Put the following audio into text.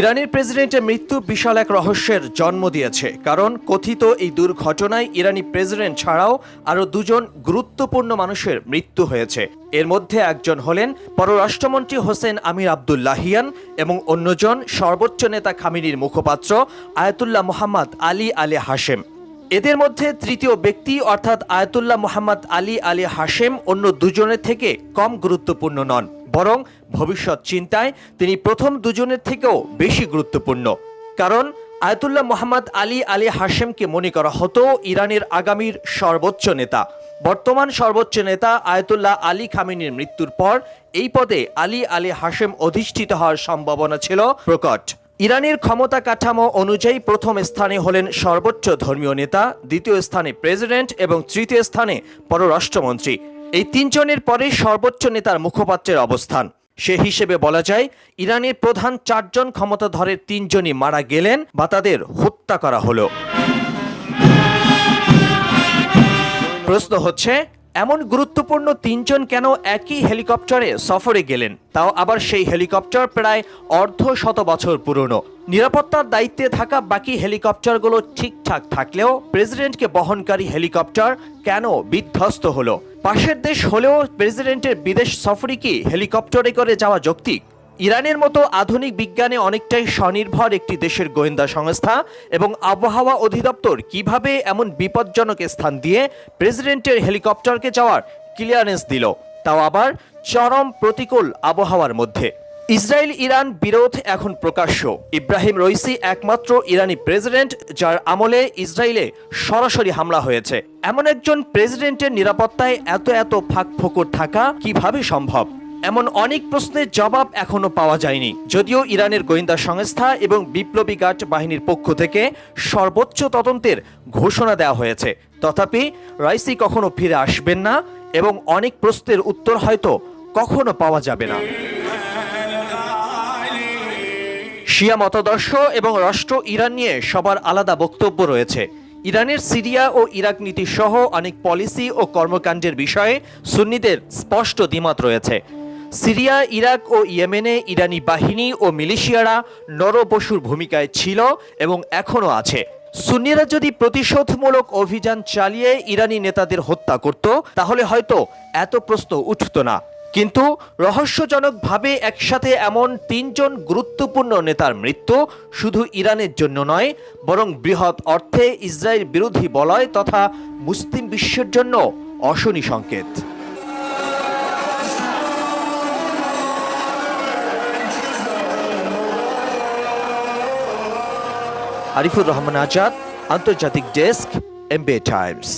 ইরানের প্রেসিডেন্টের মৃত্যু বিশাল এক রহস্যের জন্ম দিয়েছে কারণ কথিত এই দুর্ঘটনায় ইরানি প্রেসিডেন্ট ছাড়াও আরও দুজন গুরুত্বপূর্ণ মানুষের মৃত্যু হয়েছে। এর মধ্যে একজন হলেন পররাষ্ট্রমন্ত্রী হোসেন আমির আবদুল্লাহিয়ান এবং অন্যজন সর্বোচ্চ নেতা খামিনীর মুখপাত্র Ayatollah Mohammad Ali Ali Hashem. এদের মধ্যে তৃতীয় ব্যক্তি অর্থাৎ Ayatollah Mohammad Ali Ali Hashem অন্য দুজনের থেকে কম গুরুত্বপূর্ণ নন। বরং ভবিষ্যৎ চিন্তায় তিনি প্রথম দুজনের থেকেও বেশি গুরুত্বপূর্ণ। কারণ আয়তুল্লাহ মোহাম্মদ আলী আলী হাশেমকে মনে করা হতো ইরানের আগামীর সর্বোচ্চ নেতা। বর্তমান সর্বোচ্চ নেতা আয়তুল্লাহ আলী খামিনীর মৃত্যুর পর এই পদে আলী আলী হাশেম অধিষ্ঠিত হওয়ার সম্ভাবনা ছিল প্রকট। ইরানের ক্ষমতা কাঠামো অনুযায়ী প্রথম স্থানে হলেন সর্বোচ্চ ধর্মীয় নেতা, দ্বিতীয় স্থানে প্রেসিডেন্ট এবং তৃতীয় স্থানে পররাষ্ট্রমন্ত্রী। এই তিনজনের পরে সর্বোচ্চ নেতার মুখপাত্রের অবস্থান। সে হিসেবে বলা যায়, ইরানের প্রধান চারজন ক্ষমতাধরের তিনজনই মারা গেলেন বা তাদের হত্যা করা হলো। প্রশ্ন হচ্ছে এমন গুরুত্বপূর্ণ তিনজন কেন একই হেলিকপ্টারে সফরে গেলেন? তাও আবার সেই হেলিকপ্টার প্রায় অর্ধ শত বছর পুরনো। নিরাপত্তার দায়িত্বে থাকা বাকি হেলিকপ্টারগুলো ঠিকঠাক থাকলেও প্রেসিডেন্টকে বহনকারী হেলিকপ্টার কেন বিধ্বস্ত হলো? পাশের দেশ হলেও প্রেসিডেন্টের বিদেশ সফরে কি হেলিকপ্টারে করে যাওয়া যৌক্তিক? ইরানের মতো আধুনিক বিজ্ঞানে অনেকটাই স্বনির্ভর একটি দেশের গোয়েন্দা সংস্থা এবং আবহাওয়া অধিদপ্তর কীভাবে এমন বিপজ্জনক স্থান দিয়ে প্রেসিডেন্টের হেলিকপ্টারকে যাওয়ার ক্লিয়ারেন্স দিল, তাও আবার চরম প্রতিকূল আবহাওয়ার মধ্যে। ইসরায়েল ইরান বিরোধ এখন প্রকাশ্য। ইব্রাহিম রইসি একমাত্র ইরানি প্রেসিডেন্ট যার আমলে ইসরায়েলে সরাসরি হামলা হয়েছে। এমন একজন প্রেসিডেন্টের নিরাপত্তায় এত এত ফাঁক ফোকর থাকা কীভাবে সম্ভব? এমন অনেক প্রশ্নের জবাব এখনও পাওয়া যায়নি। যদিও ইরানের গোয়েন্দা সংস্থা এবং বিপ্লবী গার্ড বাহিনীর পক্ষ থেকে সর্বোচ্চ তদন্তের ঘোষণা দেওয়া হয়েছে। তথাপি রাইসি কখনো ফিরে আসবেন না এবং অনেক প্রশ্নের উত্তর হয়তো কখনো পাওয়া যাবে না। শিয়া মতাদর্শ এবং রাষ্ট্র ইরান নিয়ে সবার আলাদা বক্তব্য রয়েছে। ইরানের সিরিয়া ও ইরাক নীতি সহ অনেক পলিসি ও কর্মকাণ্ডের বিষয়ে সুন্নিদের স্পষ্ট দ্বিমত রয়েছে। সিরিয়া, ইরাক ও ইয়েমেনে ইরানি বাহিনী ও মিলিশিয়ারা নরপশুর ভূমিকায় ছিল এবং এখনও আছে। সুন্নিরা যদি প্রতিশোধমূলক অভিযান চালিয়ে ইরানি নেতাদের হত্যা করত, তাহলে হয়তো এত প্রশ্ন উঠত না। কিন্তু রহস্যজনকভাবে একসাথে এমন তিনজন গুরুত্বপূর্ণ নেতার মৃত্যু শুধু ইরানের জন্য নয়, বরং বৃহৎ অর্থে ইসরায়েল বিরোধী বলয় তথা মুসলিম বিশ্বের জন্য অশনি সংকেত। আরিফুর রহমান আজাদ আন্তর্জাতিক ডেস্ক এমবে টাইমস।